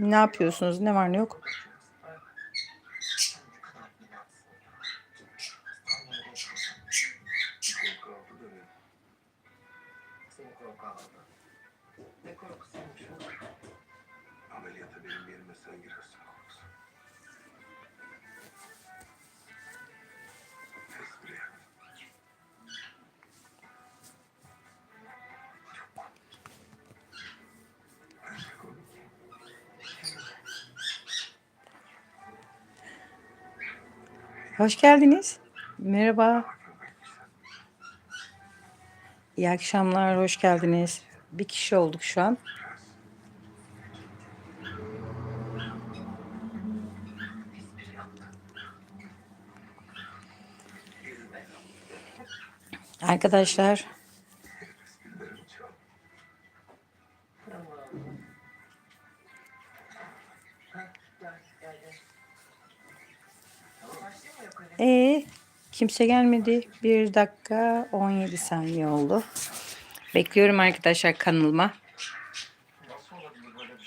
Ne yapıyorsunuz? Ne var ne yok? Hoş geldiniz. Merhaba. İyi akşamlar. Hoş geldiniz. Bir kişi olduk şu an. Arkadaşlar ee, kimse gelmedi. 1 dakika 17 saniye oldu. Bekliyorum arkadaşlar kanalıma. Nasıl olabilir böyle bir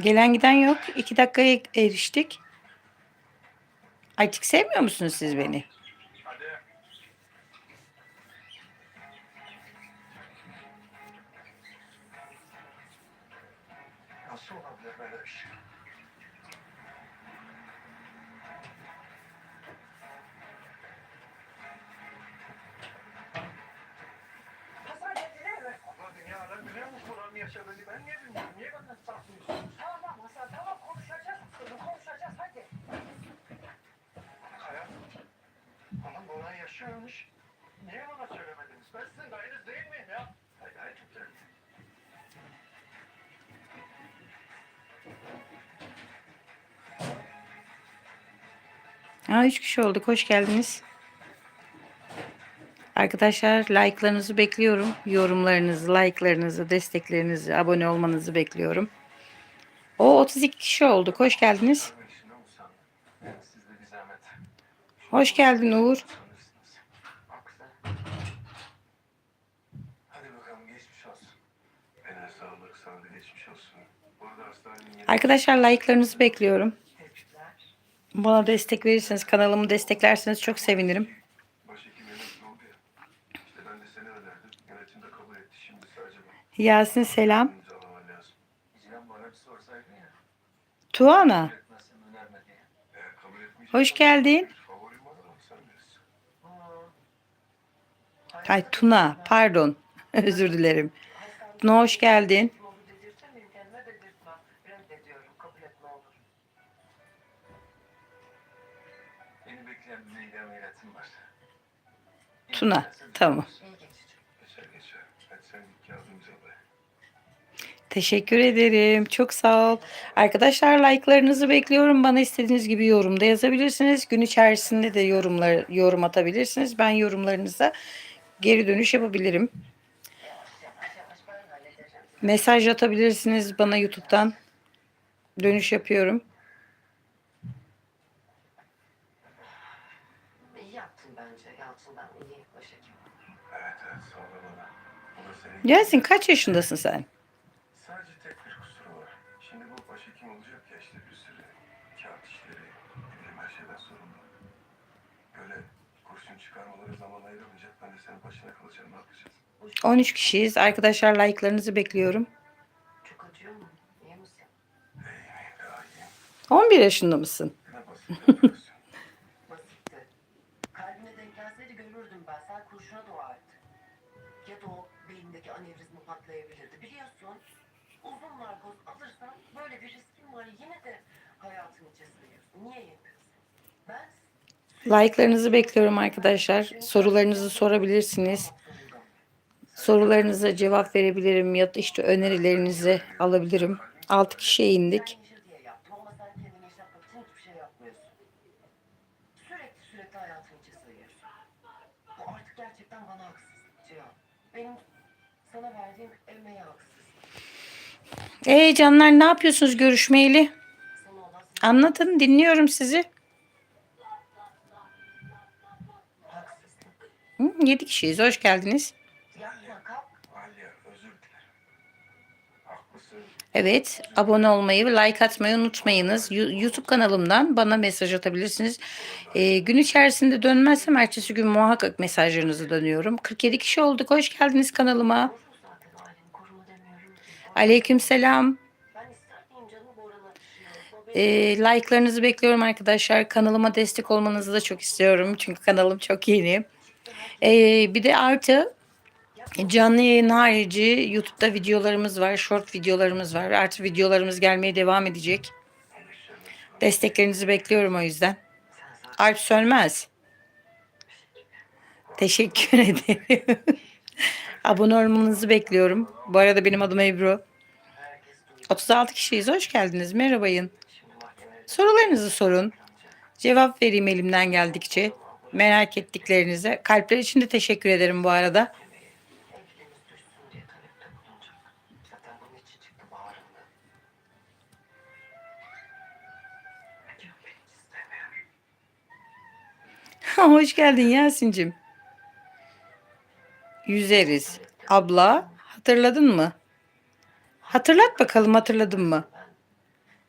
Gelen giden yok. İki dakikaya eriştik. Artık sevmiyor musunuz siz beni? Nasıl olabilir böyle bir şey? Yaşıyormuş. Niye bana söylemediniz? Ben sizin dayınız değil miyim ya? Hayır hayır güzel. Aa, üç kişi olduk. Hoş geldiniz. Arkadaşlar like'larınızı bekliyorum. Yorumlarınızı, like'larınızı, desteklerinizi, abone olmanızı bekliyorum. O 32 kişi olduk. Hoş geldiniz. Hoş geldin Uğur. Sanırsınız. Haklısın. Hadi bakalım geçmiş olsun. Eline sağlık, sana da geçmiş olsun. Bu arada hastanenin yeni... Arkadaşlar like'larınızı bekliyorum. Bana destek verirseniz, kanalımı desteklerseniz çok sevinirim. Başhekim emekli oldu ya. İşte ben de seni önerdim. Yönetim de kabul etti. Şimdi sadece Yasin selam. imzalaman lazım. İcran bana bir sorsaydın ya. Tuana. Etmeyeceksen... Hoş geldin. Ay Tuna pardon. Özür dilerim. Tuna hoş geldin. Kağıdı imzala. Teşekkür ederim. Çok sağ ol. Arkadaşlar like'larınızı bekliyorum. Bana istediğiniz gibi yorumda yazabilirsiniz. Gün içerisinde de yorumlar yorum atabilirsiniz. Ben yorumlarınıza geri dönüş yapabilirim. Mesaj atabilirsiniz bana YouTube'dan. Dönüş yapıyorum. İyi yaptın bence. Yalçın'dan iyi başhekim. Evet evet sağ ol bana. Bu da senin... Yasin kaç yaşındasın sen? Sadece tek bir kusuru var. Şimdi bu başhekim olacak ya işte bir sürü kağıt işleri, bilmem her şeyden sorumlu. Böyle kurşun çıkarmaları zaman ayıramayacak. Ben de senin başına kalacağım. Ne yapacağız? 13 kişiyiz. Arkadaşlar like'larınızı bekliyorum. Çok acıyor mu? İyi misin? İyi, daha iyi. 11 yaşında mısın? Ne basit anevrizma patlayabilirdi. Biliyorsun uzun narkoz alırsan böyle bir riskin var. Yine de hayatın içerisinde yiyorsun. Niye yemiyorsun? Ben Like'larınızı bekliyorum arkadaşlar. Sorularınızı sorabilirsiniz. Sorularınıza cevap verebilirim ya da işte önerilerinizi alabilirim. 6 kişiye indik. Cihan. Benim sana verdiğim emeğe haksız. Ee canlar ne yapıyorsunuz görüşmeyeli? Anlatın dinliyorum sizi. Hı, 7 kişiyiz hoş geldiniz. Evet abone olmayı ve like atmayı unutmayınız. YouTube kanalımdan bana mesaj atabilirsiniz. Ee, gün içerisinde dönmezsem ertesi gün muhakkak mesajlarınızı dönüyorum. 47 kişi olduk hoş geldiniz kanalıma. Boran'a düşüyor. O Ee, like'larınızı bekliyorum arkadaşlar. Kanalıma destek olmanızı da çok istiyorum. Çünkü kanalım çok yeni. Ee, bir de artı canlı yayın harici YouTube'da videolarımız var. Short videolarımız var. Artı videolarımız gelmeye devam edecek. Desteklerinizi bekliyorum o yüzden. Alp Sönmez. Teşekkür ederim. Abone olmanızı bekliyorum. Bu arada benim adım Ebru. herkes duyuyor. 36 kişiyiz. Hoş geldiniz. Merhabayın. Sorularınızı sorun. Cevap vereyim elimden geldikçe. Merak ettiklerinize. Kalpler için de teşekkür ederim bu arada. Hoş geldin Yasin'cim. Yüzeriz. Abla hatırladın mı? Hatırlat bakalım hatırladın mı?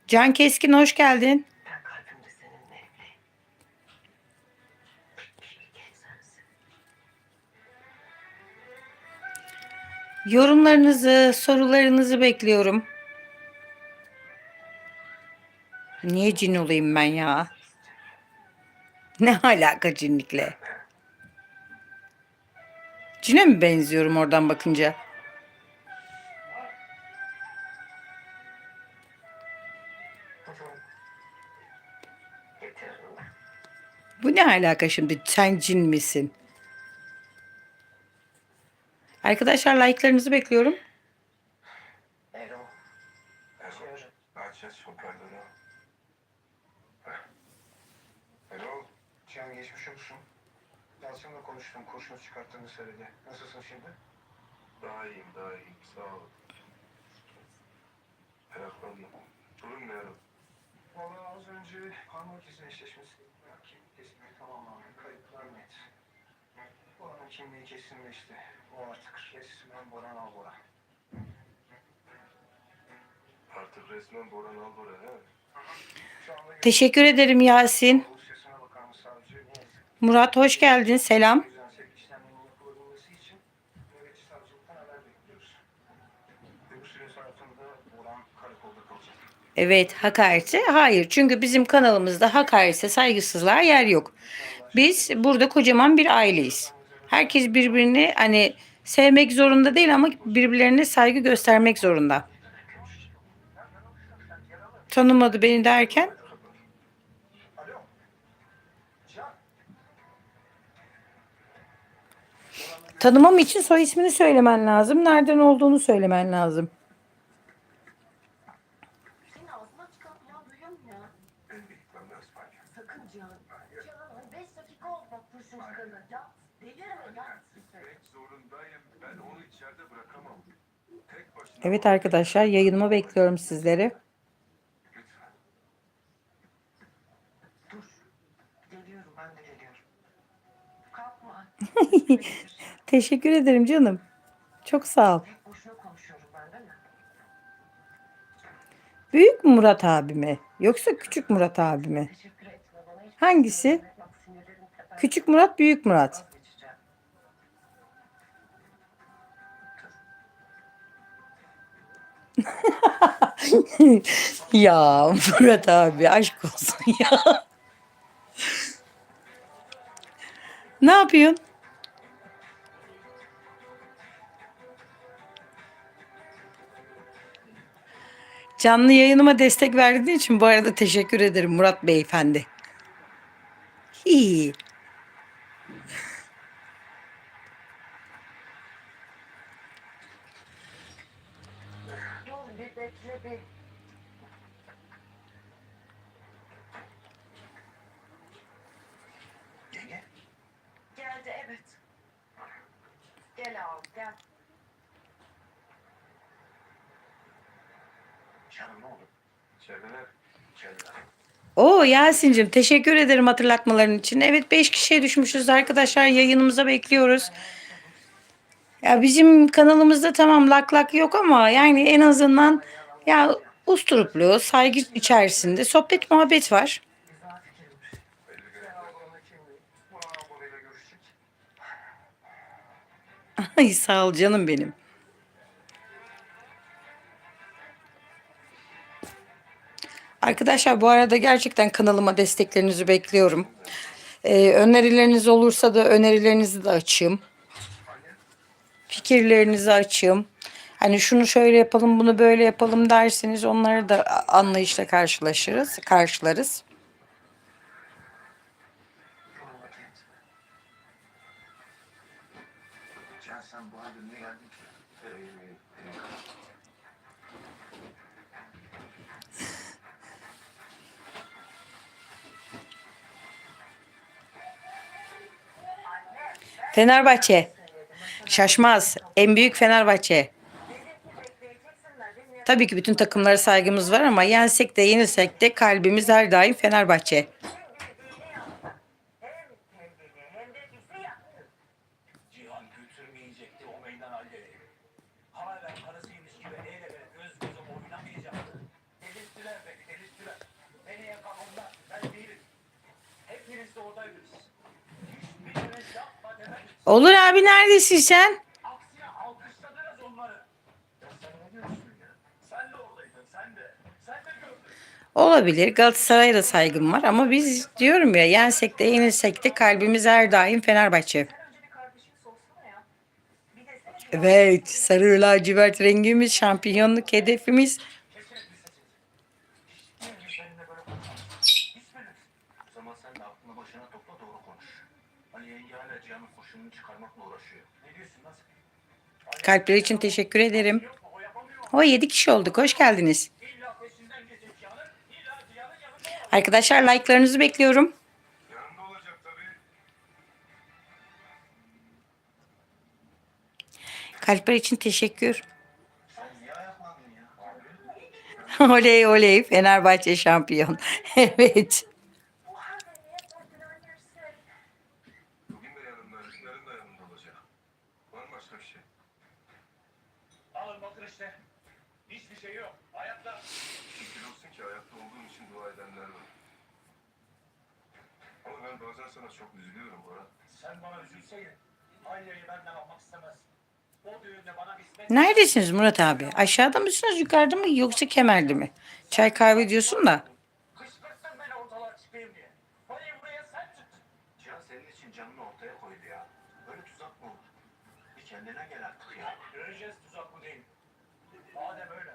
Can Keskin hoş geldin. Yorumlarınızı, sorularınızı bekliyorum. Niye cin olayım ben ya? Ne alaka cinlikle? Cine mi benziyorum oradan bakınca? Bu ne alaka şimdi? Sen cin misin? Arkadaşlar like'larınızı bekliyorum. Cihan geçmiş olsun. Yalçın'la konuştum. Kurşun çıkarttığını söyledi. Nasılsın şimdi? Daha iyiyim daha iyiyim. Sağ ol. Meraklanma. Durum ne Erol? Valla az önce parmak izi eşleşmesi kim kesimi tamamlandı. Kayıtlar net. Boran'ın kimliği kesinleşti. O artık resmen Boran Albora. Artık resmen Boran Albora he? Teşekkür ederim Yasin. Murat hoş geldin. Selam. Evet hakarete hayır. Çünkü bizim kanalımızda hakarete saygısızlığa yer yok. Biz burada kocaman bir aileyiz. Herkes birbirini hani sevmek zorunda değil ama birbirlerine saygı göstermek zorunda. Tanımadı beni derken tanımam için soy ismini söylemen lazım. Nereden olduğunu söylemen lazım. Senin ağzından çıkan kulağı duyuyor musun ya? Benim bir gitmem lazım Alya. Sakın Cihan. Cihan 5 dakika oldu bak kurşun çıkalı. Ya delirme ya. Gitmek zorundayım. Ben onu içeride bırakamam. Tek başına. Evet arkadaşlar yayınıma bekliyorum sizleri. Dur. Geliyorum ben de geliyorum. Kalkma. Teşekkür ederim canım. Çok sağ ol. Büyük Murat abi mi? Yoksa küçük Murat abi mi? Teşekkür etme bana hiç. Hangisi? Küçük Murat, büyük Murat. Ya Murat abi aşk olsun ya. ne yapıyorsun? Canlı yayınıma destek verdiğin için bu arada teşekkür ederim Murat Beyefendi. Hii. Geldi evet. Gel abi gel. Oo Yasin'cim teşekkür ederim hatırlatmaların için. Evet 5 kişiye düşmüşüz arkadaşlar. Yayınımıza bekliyoruz. Ya bizim kanalımızda tamam lak lak yok ama yani en azından ya usturuplu, saygı içerisinde sohbet muhabbet var. Ay sağ ol canım benim. Arkadaşlar bu arada gerçekten kanalıma desteklerinizi bekliyorum. Ee, önerileriniz olursa da önerilerinizi de açayım. Fikirlerinizi açayım. Hani şunu şöyle yapalım, bunu böyle yapalım derseniz onları da anlayışla karşılaşırız, karşılarız. Fenerbahçe. Şaşmaz. En büyük Fenerbahçe. Tabii ki bütün takımlara saygımız var ama yensek de yenilsek de kalbimiz her daim Fenerbahçe. Olur abi neredesin sen? Aksine alkışladınız onları. Ya sen ne diyorsun ya? Sen de oradaydın, sen de. Sen de gördün. Olabilir. Galatasaray'a da saygım var ama biz diyorum ya yensek de yenilsek de kalbimiz her daim Fenerbahçe. Evet, sarı lacivert rengimiz, şampiyonluk hedefimiz. Kalpler için teşekkür ederim. O yapamıyor mu? O 7 kişi olduk. Hoş geldiniz. Arkadaşlar like'larınızı bekliyorum. Kalpler için teşekkür. Oley oley Fenerbahçe şampiyon. evet. Bu halde niye kendini önersin? Bugün de yanımda, yarın da yanımda olacak. Var mı başka bir şey? Alın bakın işte. Hiçbir şey yok. Hayatta. Şükür olsun ki hayatta olduğum için dua edenler var. Ama ben bazen sana çok üzülüyorum Bora. Sen bana üzülseydin. Aileyi benden almak istemezsin. O düğünde bana kısmet. Neredesiniz Murat abi? Aşağıda mısınız, yukarıda mı yoksa kemerde mi? Çay kahve diyorsun da. Kışkırttın beni ortalığa çıkayım diye. Parayı buraya sen çıktın. Cihan senin için canını ortaya koydu ya. Böyle tuzak mı olur? Bir kendine gel artık ya. Göreceğiz tuzak mı değil? Madem öyle.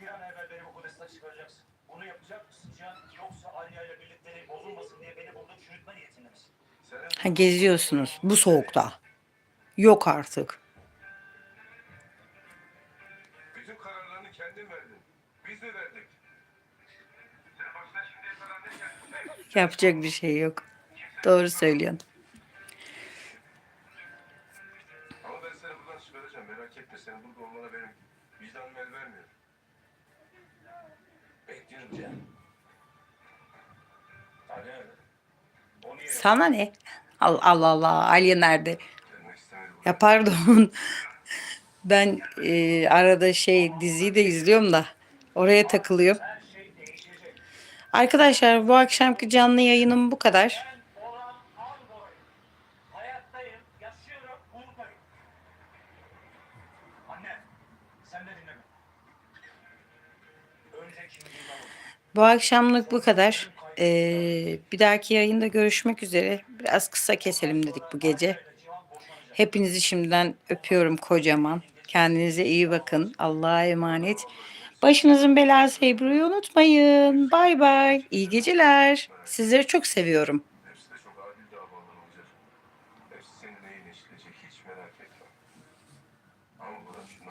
Bir an evvel beni bu kudesine çıkaracaksın. Bunu yapacak mısın Cihan? Yoksa Aliye ile birlikteliğin bozulmasın diye beni burada çürütme niyetinde misin? Senin Ha, geziyorsunuz bu soğukta. Yok artık. bütün kararlarını kendin verdin. Biz de verdik. Sen başına şimdiye kadar ne geldin? Yapacak bir şey yok. Doğru söylüyorsun. Ama ben seni buradan çıkaracağım merak etme. Senin burada olmana benim vicdanım el vermiyor. Bekliyorum Cihan. Tabii öyle. O niye? Sana ne? Allah Allah Allah. Aliye nerede? Ya pardon. Ben e, arada şey diziyi de izliyorum da oraya takılıyorum. Arkadaşlar bu akşamki canlı yayınım bu kadar. Bu akşamlık bu kadar. Ee, bir dahaki yayında görüşmek üzere. Biraz kısa keselim dedik bu gece. Hepinizi şimdiden öpüyorum kocaman. Kendinize iyi bakın. Allah'a emanet. Başınızın belası Ebru'yu unutmayın. Bay bay. İyi geceler. Sizleri çok seviyorum.